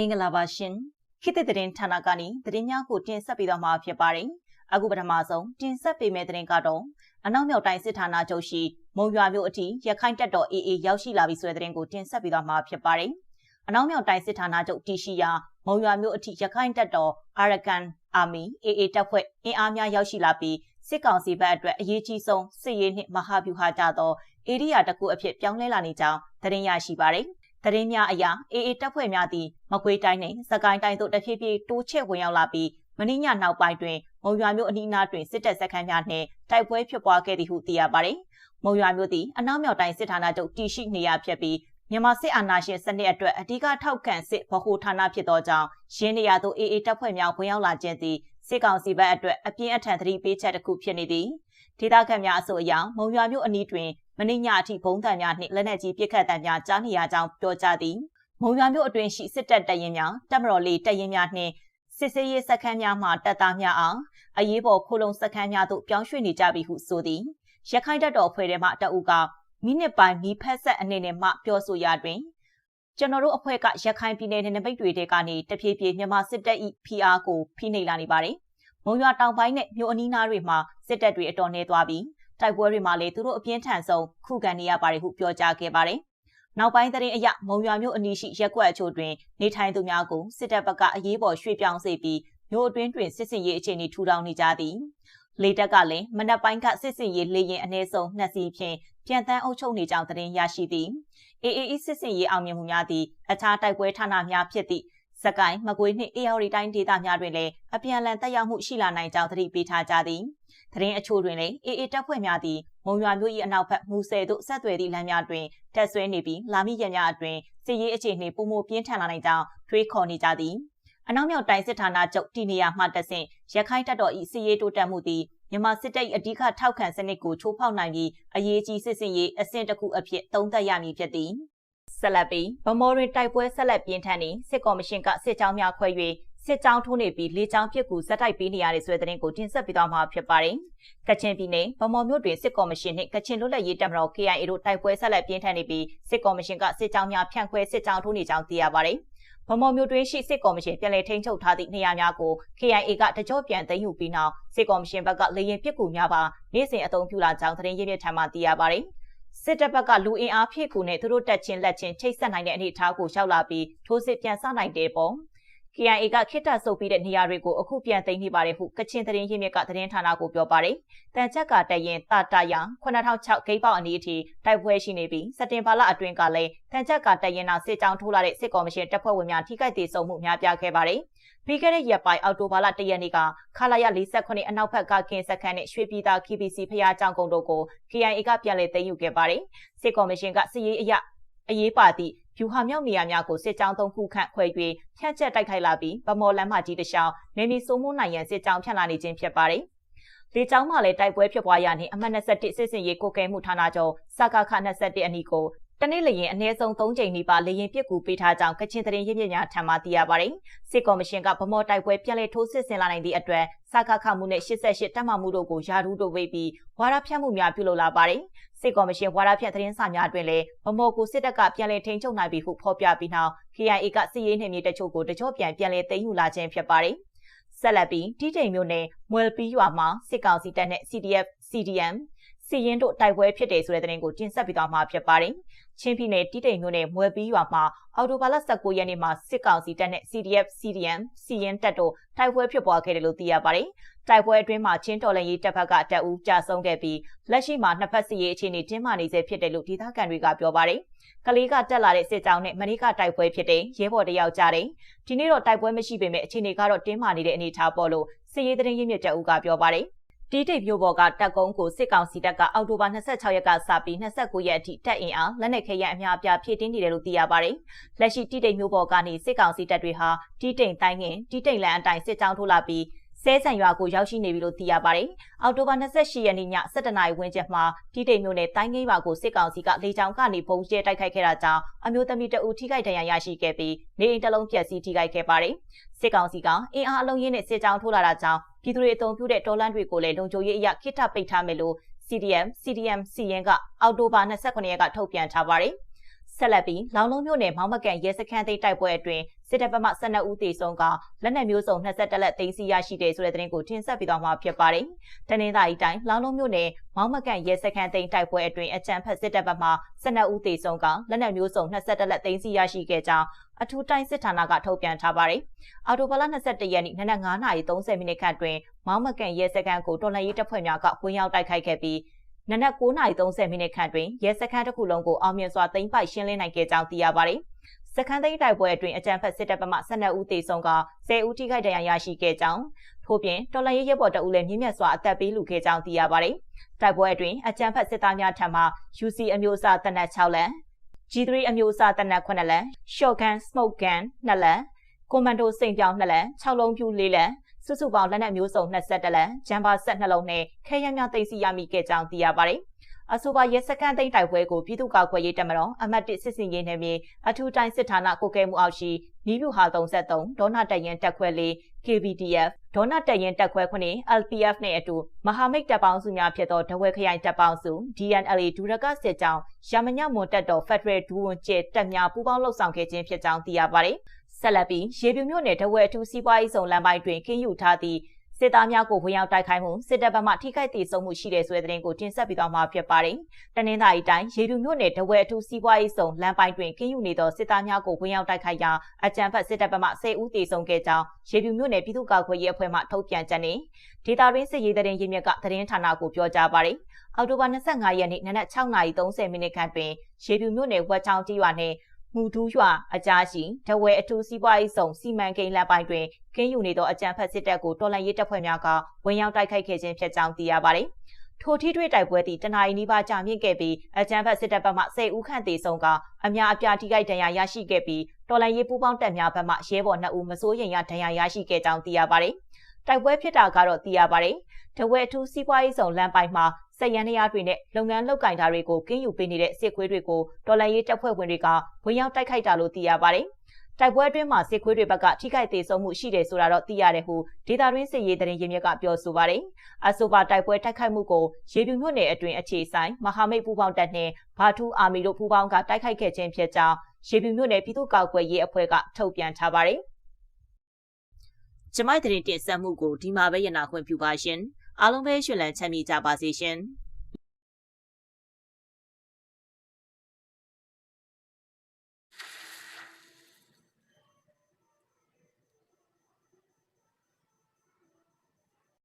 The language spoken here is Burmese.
မင်္ဂလာပါရှင်ခေတ်သစ်သတင်းဌာနကနေသတင်းများကိုတင်ဆက်ပေးသွားမှာဖြစ်ပါတယ်အခုပထမဆုံးတင်ဆက်ပေးမယ့်သတင်းကတော့အနောက်မြောက်တိုင်းစစ်ဌာနချုပ်ရှိမုံရွာမြို့အထိရခိုင်တပ်တော် AA ရောက်ရှိလာပြီဆိုတဲ့သတင်းကိုတင်ဆက်ပေးသွားမှာဖြစ်ပါတယ်အနောက်မြောက်တိုင်းစစ်ဌာနချုပ်တရှိရာမုံရွာမြို့အထိရခိုင်တပ်တော် Arakan Army AA တပ်ဖွဲ့အင်အားများရောက်ရှိလာပြီးစစ်ကောင်စီဘက်အတွက်အရေးကြီးဆုံးစစ်ရေးနှင့်မဟာဗျူဟာကြသောဧရိယာတစ်ခုအဖြစ်ပြောင်းလဲလာနေကြောင်းသတင်းရရှိပါရယ်။ သတင်းများအရ AA တပ်ဖွဲ့များသည်မကွေးတိုင်းနှင့်စကိုင်းတိုင်းသို့တဖြည်းဖြည်းတိုးချဲ့ဝင်ရောက်လာပြီးမင်းညနောက်ပိုင်းတွင်မုံရွာမြို့အနီးအနားတွင်စစ်တပ်စခန်းများနှင့်တိုက်ပွဲဖြစ်ပွားခဲ့သည်ဟုသိရပါရယ်။မုံရွာမြို့သည်အနောက်မြောက်တိုင်းစစ်ဌာနချုပ်တည်ရှိနေရဖြစ်ပြီးမြန်မာစစ်အာဏာရှင်စနစ်အတွက်အဓိကထောက်ခံစစ်ဗဟိုဌာနဖြစ်သောကြောင့်ရင်းနေရသို့ AA တပ်ဖွဲ့များဝင်ရောက်လာခြင်းသည်စစ်ကောင်စီဘက်အတွက်အပြင်းအထန်သတိပေးချက်တစ်ခုဖြစ်နေသည်ဒေသခံများအဆိုအရမုံရွာမြို့အနီးတွင် မနေ့ညအထိဘုံတံများနှင့်လက်နက်ကြီးပစ်ခတ်တံများကြားနေရကြောင်းပြောကြားသည်မုံရွာမြို့အတွင်းရှိစစ်တပ်တရင်များတပ်မတော်လေးတရင်များနှင့်စစ်စေးရေးစခန်းများမှတပ်သားများအားအရေးပေါ်ခိုလုံစခန်းများသို့ပြောင်းရွှေ့နေကြပြီဟုဆိုသည်ရခိုင်တပ်တော်ဖွဲ့ထဲမှတအုပ်ကမိနစ်ပိုင်းမီဖက်ဆက်အနေနဲ့မှပြောဆိုရာတွင်ကျွန်တော်တို့အဖွဲ့ကရခိုင်ပြည်နယ်နယ်နိမိတ်တွေတဲကနေတဖြည်းဖြည်းမြန်မာစစ်တပ်၏ဖိအားကိုဖိနှိပ်လာနေပါတယ်။မုံရွာတောင်ပိုင်းနဲ့မြို့အနီးနားတွေမှာစစ်တပ်တွေအတော်နှဲသွားပြီး တိုက်ပွဲတွေမှာလည်းသူတို့အပြင်းထန်ဆုံးခုခံနေရပါတယ်ဟုပြောကြားခဲ့ပါတယ်။နောက်ပိုင်းသတင်းအရမုံရွာမြို့အနီးရှိရက်ကွက်အချို့တွင်နေထိုင်သူများကိုစစ်တပ်ဘက်ကအရေးပေါ်ရွှေ့ပြောင်းစေပြီးမြို့အတွင်းတွင်စစ်စင်ရေးအခြေအနေထူထောင်နေကြသည်။လေတပ်ကလည်းမနက်ပိုင်းကစစ်စင်ရေးလေရင်အနည်းဆုံးနှစ်စီးဖြင့်ပြန်တန်းအုပ်ချုပ်နေကြောင်းသတင်းရရှိသည်။ AAE စစ်စင်ရေးအောင်မြင်မှုများသည့်အခြားတိုက်ပွဲဌာနများဖြစ်သည့် စကိုင်းမကွေးနှင့်အေရီတိုင်းဒေသများတွင်လည်းအပြန်အလှန်တက်ရောက်မှုရှိလာနိုင်ကြောင်းသတိပေးထားကြသည်။သတင်းအချို့တွင်လည်း AA တပ်ဖွဲ့များသည်မုံရွာမြို့၏အနောက်ဘက်မူဆယ်သို့ဆက်သွယ်သည့်လမ်းများတွင်တက်ဆွဲနေပြီးလာမည့်ရက်များအတွင်းစစ်ရေးအခြေအနေပုံမပြင်းထန်လာနိုင်ကြောင်းတွေးခေါ်နေကြသည်။အနောက်မြောက်တိုင်းစစ်ဌာနချုပ်တည်နေရာမှတဆင့်ရခိုင်တပ်တော်၏စစ်ရေးတိုးတက်မှုသည်မြန်မာစစ်တပ်၏အဓိကထောက်ခံစနစ်ကိုချိုးဖောက်နိုင်ပြီးအရေးကြီးစစ်စင်ရေးအဆင့်တစ်ခုအဖြစ်သုံးသပ်ရမည်ဖြစ်သည် ဆက်လက်ပြီးဗမော်တွင်တိုက်ပွဲဆက်လက်ပြင်းထန်နေစစ်ကော်မရှင်ကစစ်ကြောင်းများခွဲ၍စစ်ကြောင်းထိုးနေပြီးလေကြောင်းပစ်ကူဇက်တိုက်ပေးနေရတဲ့ဆိုတဲ့သတင်းကိုတင်ဆက်ပေးသွားမှာဖြစ်ပါတယ်။ကချင်ပြည်နယ်ဗမော်မြို့တွင်စစ်ကော်မရှင်နှင့်ကချင်လွတ်လပ်ရေးတပ်မတော် KIA တို့တိုက်ပွဲဆက်လက်ပြင်းထန်နေပြီးစစ်ကော်မရှင်ကစစ်ကြောင်းများဖြန့်ခွဲစစ်ကြောင်းထိုးနေကြောင်းသိရပါတယ်။ဗမော်မြို့တွင်ရှိစစ်ကော်မရှင်ပြည်လည်ထိန်းချုပ်ထားသည့်နေရာများကို KIA ကတကြောပြန်သိမ်းယူပြီးနောက်စစ်ကော်မရှင်ဘက်ကလေရင်ပစ်ကူများပါနေ့စဉ်အသုံးပြုလာကြောင်းသတင်းရင်းမြစ်ထံမှသိရပါတယ်။ စစ်တပ်ဘက်ကလူအင်အားဖြည့်ကူနဲ့သူတို့တက်ချင်းလက်ချင်းချိတ်ဆက်နိုင်တဲ့အနေအထားကိုရောက်လာပြီးထိုးစစ်ပြန်ဆနိုင်တဲ့ပုံ KIA ကခိတဆုပ်ပြီးတဲ့နေရာတွေကိုအခုပြန်သိမ်းနေပါတယ်ဟုကချင်သတင်းရင်းမြစ်ကသတင်းဌာနကိုပြောပါတယ်။တန်ချက်ကတရင်တာတာယ9006ဂိတ်ပေါက်အနီးအထိတိုက်ပွဲရှိနေပြီးစက်တင်ဘာလအတွင်းကလည်းတန်ချက်ကတရင်နာစစ်ကြောင်းထိုးလာတဲ့စစ်ကော်မရှင်တပ်ဖွဲ့ဝင်များထိခိုက်ဒေဆုံးမှုများပြားခဲ့ပါတယ်။ပြီးခဲ့တဲ့ရက်ပိုင်းအောက်တိုဘာလ၁ရက်နေ့ကခလာရ48အနောက်ဘက်ကကင်းစခန်းနဲ့ရွှေပြည်သာ KBC ဖျားကြောင်ကုန်းတို့ကို KIA ကပြန်လည်သိမ်းယူခဲ့ပါတယ်။စစ်ကော်မရှင်ကစစ်ရေးအရအရေးပါသည့် ဖြူဟာမြောက်နေရာများကိုစစ်ကြောင်းသုံးခုခန့်ခွဲ၍ဖြန့်ကျက်တိုက်ခိုက်လာပြီးဗမော်လမ်းမကြီးတစ်လျှောက်နေမီစိုးမိုးနိုင်ရန်စစ်ကြောင်းဖြန့်လာနေခြင်းဖြစ်ပါတယ်။လေကြောင်းမှလည်းတိုက်ပွဲဖြစ်ပွားရနှင့်အမှတ်21စစ်စင်ရေးကိုကဲမှုဌာနချုပ်စကခ21အနီးကို တနေ့လျင်အနည်းဆုံး3ချိန်နီးပါးလေရင်ပစ်ကူပေးထားကြောင်းကချင်သတင်းရင်းမြစ်များထံမှသိရပါတယ်။စစ်ကော်မရှင်ကဗမော်တိုက်ပွဲပြန်လည်ထိုးစစ်ဆင်လာနိုင်သည့်အတွက်စကားခမှုနဲ့88တပ်မမှုတို့ကိုယာရူးတို့ဝေးပြီးဝါရဖြန့်မှုများပြုလုပ်လာပါတယ်။စစ်ကော်မရှင်ဝါရဖြန့်သတင်းစာများတွင်လည်းဗမော်ကိုစစ်တပ်ကပြန်လည်ထိန်းချုပ်နိုင်ပြီဟုဖော်ပြပြီးနောက် KIA ကစစ်ရေးနှင့်မြေတချို့ကိုတကြောပြန်ပြန်လည်သိမ်းယူလာခြင်းဖြစ်ပါတယ်။ဆက်လက်ပြီးတီးတိမ်မြို့နယ်မွယ်ပီးရွာမှာစစ်ကောင်စီတပ်နဲ့ CDF CDM စီရင်တို့တိုက်ပွဲဖြစ်တယ်ဆိုတဲ့သတင်းကိုတင်ဆက်ပေးသွားမှာဖြစ်ပါတယ်။ချင်းပြည်နယ်တီးတိမ်မြို့နယ်မွဲပီးရွာမှာအော်တိုဘာလ19ရက်နေ့မှာစစ်ကောင်စီတပ်နဲ့ CDF CDM စီရင်တပ်တို့တိုက်ပွဲဖြစ်ပွားခဲ့တယ်လို့သိရပါတယ်။တိုက်ပွဲအတွင်းမှာချင်းတော်လန်ရေးတပ်ဖက်ကတပ်ဦးကြာဆုံးခဲ့ပြီးလက်ရှိမှာနှစ်ဖက်စီရေးအခြေအနေတင်းမာနေဆဲဖြစ်တယ်လို့ဒေသခံတွေကပြောပါတယ်။ကလေးကတက်လာတဲ့စစ်ကြောင်းနဲ့မနီးကတိုက်ပွဲဖြစ်တဲ့ရဲဘော်တယောက်ကြတယ်။ဒီနေ့တော့တိုက်ပွဲမရှိပေမဲ့အခြေအနေကတော့တင်းမာနေတဲ့အနေအထားပေါ်လို့စစ်ရေးသတင်းရင်းမြစ်တပ်ဦးကပြောပါတယ်။ တီးတိတ်မျိုးပေါ်ကတပ်ကုန်းကိုစစ်ကောင်စီတပ်ကအောက်တိုဘာ26ရက်ကစပြီး29ရက်အထိတပ်အင်အားလက်နက်ခဲယမ်းအများအပြားဖြည့်တင်းနေတယ်လို့သိရပါတယ်။လက်ရှိတီးတိတ်မျိုးပေါ်ကနေစစ်ကောင်စီတပ်တွေဟာတီးတိတ်တိုင်းငင်တီးတိတ်လန်အတိုင်းစစ်ကြောင်းထိုးလာပြီးစဲဆန်ရွာကိုရောက်ရှိနေပြီလို့သိရပါတယ်။အောက်တိုဘာ28ရက်နေ့ည7:00နာရီဝန်းကျင်မှာတီတိမ်မြို့နယ်တိုင်းငိမ်းရွာကိုစစ်ကောင်စီကလေကြောင်းကနေပုံကျဲတိုက်ခိုက်ခဲ့တာကြောင့်အမျိုးသမီးတအူထိခိုက်ဒဏ်ရာရရှိခဲ့ပြီးနေအိမ်တစ်လုံးပျက်စီးထိခိုက်ခဲ့ပါတယ်။စစ်ကောင်စီကအင်အားအလုံးရင်းနဲ့စစ်ကြောင်းထိုးလာတာကြောင့် ပြည်သူတွေအုံပြုတဲ့တော်လန်တွေကိုလည်းလုံခြုံရေးအရခိထပိတ်ထားမယ်လို့ CDM CDM စီရင်ကအောက်တိုဘာ29ရက်ကထုတ်ပြန်ထားပါတယ်။ဆက်လက်ပြီးလောင်လုံးမြို့နယ်မောင်မကန်ရဲစခန်းသိမ်းတိုက်ပွဲအတွင်း စစ်တပ်ဘက်မှ12ဦးသေဆုံးကလက်နက်မျိုးစုံ22လက်သိမ်းဆည်းရရှိတဲ့ဆိုတဲ့သတင်းကိုတင်ဆက်ပေးသွားမှာဖြစ်ပါတယ်။တနင်္သာရီတိုင်းလောင်းလုံးမြို့နယ်မောင်းမကန်ရဲစခန်းသိမ်းတိုက်ပွဲအတွင်းအကြမ်းဖက်စစ်တပ်ဘက်မှ12ဦးသေဆုံးကလက်နက်မျိုးစုံ22လက်သိမ်းဆည်းရရှိခဲ့ကြောင်းအထူးတိုင်းစစ်ဌာနကထုတ်ပြန်ထားပါတယ်။အော်တိုဘလ22ရက်နေ့နနက်9:30မိနစ်ခန့်တွင်မောင်းမကန်ရဲစခန်းကိုတော်လှန်ရေးတပ်ဖွဲ့များကဝင်ရောက်တိုက်ခိုက်ခဲ့ပြီးနနက်9:30မိနစ်ခန့်တွင်ရဲစခန်းတစ်ခုလုံးကိုအောင်မြင်စွာသိမ်းပိုက်ရှင်းလင်းနိုင်ခဲ့ကြောင်းသိရပါတယ်။ စခန်းသိမ်းတိုက်ပွဲအတွင်းအကြမ်းဖက်စစ်တပ်ဘက်မှ12ဦးသေဆုံးက10ဦးထိခိုက်ဒဏ်ရာရရှိခဲ့ကြောင်းထို့ပြင်တော်လှန်ရေးရဲဘော်တအုပ်လည်းမြင့်မြတ်စွာအသက်ပေးလူခဲ့ကြောင်းသိရပါတယ်။တိုက်ပွဲအတွင်းအကြမ်းဖက်စစ်သားများထံမှ UC အမျိုးအစားတပ်နက်6လက် G3 အမျိုးအစားတပ်နက်9လက် Shotgun Smoke Gun 2လက်ကွန်မန်ဒိုစိန်ပြောင်း2လက်6လုံးပြူ4လက်စုစုပေါင်းလက်နက်မျိုးစုံ22လက်ဂျမ်ဘာဆက်နှလုံးနဲ့ခဲယမ်းများသိမ်းဆည်းရမိခဲ့ကြောင်းသိရပါတယ်။ အဆိုပါရဲစခန်းသိမ်းတိုက်ပွဲကိုပြည်သူ့ကာကွယ်ရေးတပ်မတော်အမတ်1စစ်စင်ရေးနယ်မြေအထူးတိုင်းစစ်ဌာနကိုကဲမှုအောက်ရှိနီးဗျူဟာ33ဒေါနာတရင်တက်ခွဲလေး KBDF ဒေါနာတရင်တက်ခွဲ9 LPF နဲ့အတူမဟာမိတ်တပ်ပေါင်းစုများဖြစ်သောဒဝဲခရိုင်တပ်ပေါင်းစု DNLA ဒူရကစစ်ကြောင်းရမညမွန်တပ်တော် Federal ဒူဝန်ကျဲတပ်များပူးပေါင်းလှုပ်ဆောင်ခဲ့ခြင်းဖြစ်ကြောင်းသိရပါတယ်။ဆက်လက်ပြီးရေပြူမြို့နယ်တဝဲအထူးစီးပွားရေးဆောင်လမ်းပိုင်းတွင်ကင်းယူထားသည့် စစ်သားများကိုဝင်ရောက်တိုက်ခိုက်မှုစစ်တပ်ဘက်မှထိခိုက်ဒေဆုံးမှုရှိတဲ့ဆိုတဲ့သတင်းကိုတင်ဆက်ပေးသွားမှာဖြစ်ပါတယ်။တနင်္သာရီတိုင်းရေပြူမြို့နယ်တဝဲအထူးစီးပွားရေးဆောင်လမ်းပိုင်းတွင်ကင်းယူနေသောစစ်သားများကိုဝင်ရောက်တိုက်ခိုက်ရာအကြမ်းဖက်စစ်တပ်ဘက်မှ10ဦးသေဆုံးခဲ့ကြောင်းရေပြူမြို့နယ်ပြည်သူ့ကာကွယ်ရေးအဖွဲ့မှထုတ်ပြန်ချက်နဲ့ဒေတာရင်းစစ်ရေးတရင်ရင်းမြစ်ကသတင်းဌာနကိုပြောကြားပါတယ်။အောက်တိုဘာ25ရက်နေ့နနက်6:30မိနစ်ခန့်တွင်ရေပြူမြို့နယ်ဝက်ချောင်းကြီးရွာနှင့် မူဒူးရွာအကြားရှိတဝဲအထူးစီးပွားရေးဆောင်စီမံကိန်းလက်ပိုင်းတွင်ကင်းယူနေသောအကြံဖက်စစ်တပ်ကိုတော်လှန်ရေးတပ်ဖွဲ့များကဝင်ရောက်တိုက်ခိုက်ခဲ့ခြင်းဖြစ်ကြောင်းသိရပါတယ်။ထိုထိတွေ့တိုက်ပွဲသည်တနအီနီးပါးကြာမြင့်ခဲ့ပြီးအကြံဖက်စစ်တပ်ဘက်မှ10ဦးခန့်သေဆုံးကအများအပြားထိခိုက်ဒဏ်ရာရရှိခဲ့ပြီးတော်လှန်ရေးပူးပေါင်းတပ်များဘက်မှရဲဘော်2ဦးမစိုးရိမ်ရဒဏ်ရာရရှိခဲ့ကြောင်းသိရပါတယ်။တိုက်ပွဲဖြစ်တာကတော့သိရပါတယ်။တဝဲအထူးစီးပွားရေးဆောင်လမ်းပိုင်းမှာ စက်ရန်နေရတွေနဲ့လုပ်ငန်းလုပ်ကင်တာတွေကိုကင်းယူပေးနေတဲ့စစ်ခွေးတွေကိုတော်လှန်ရေးတပ်ဖွဲ့ဝင်တွေကဝင်ရောက်တိုက်ခိုက်တာလို့သိရပါတယ်။တိုက်ပွဲအတွင်းမှာစစ်ခွေးတွေဘက်ကထိခိုက်သေးဆုံးမှုရှိတယ်ဆိုတာတော့သိရတယ်ဟုဒေတာရင်းစစ်ရေးတရင်ရင်းမြစ်ကပြောဆိုပါတယ်။အဆိုပါတိုက်ပွဲတိုက်ခိုက်မှုကိုရေပြူမြို့နယ်အတွင်းအခြေဆိုင်မဟာမိတ်ပူးပေါင်းတပ်နှင့်ဘာထူးအာမီတို့ပူးပေါင်းကတိုက်ခိုက်ခဲ့ခြင်းဖြစ်ကြောင်းရေပြူမြို့နယ်ပြည်သူ့ကာကွယ်ရေးအဖွဲ့ကထုတ်ပြန်ထားပါတယ်။ကျမိုက်တဲ့တင်ဆက်မှုကိုဒီမှာပဲရနာခွင့်ပြုပါရှင်။ အားလုံးပဲရှင်လန်းချမ်းမြေကြပါစေရှင်။